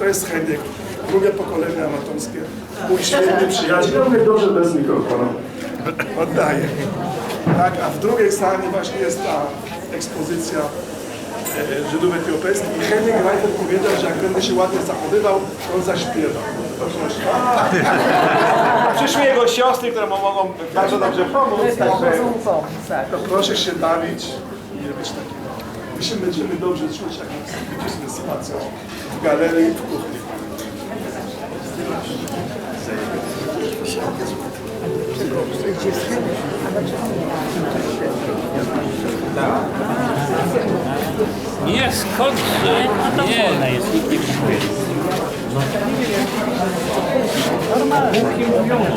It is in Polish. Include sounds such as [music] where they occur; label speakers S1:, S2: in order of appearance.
S1: To jest Henryk, drugie pokolenie amatorskie. Mój świetny przyjaciel. Ja mówię dobrze bez mikrofonu. Oddaję. Tak, a w drugiej sali właśnie jest ta ekspozycja e, Żydów etiopejskich. I Henryk Reiter powiedział, że jak będę się ładnie zachowywał, to on zaśpiewa. To proszę. [laughs]
S2: Przyszły jego siostry, które mu mogą bardzo dobrze pomóc, także
S1: To proszę się bawić i nie być takim. My się będziemy dobrze czuć, jak spacją w galerii w kuchni.
S3: Nie, skądże? Nie. jest, nikt nie kupuje. Normalnie. mówiono.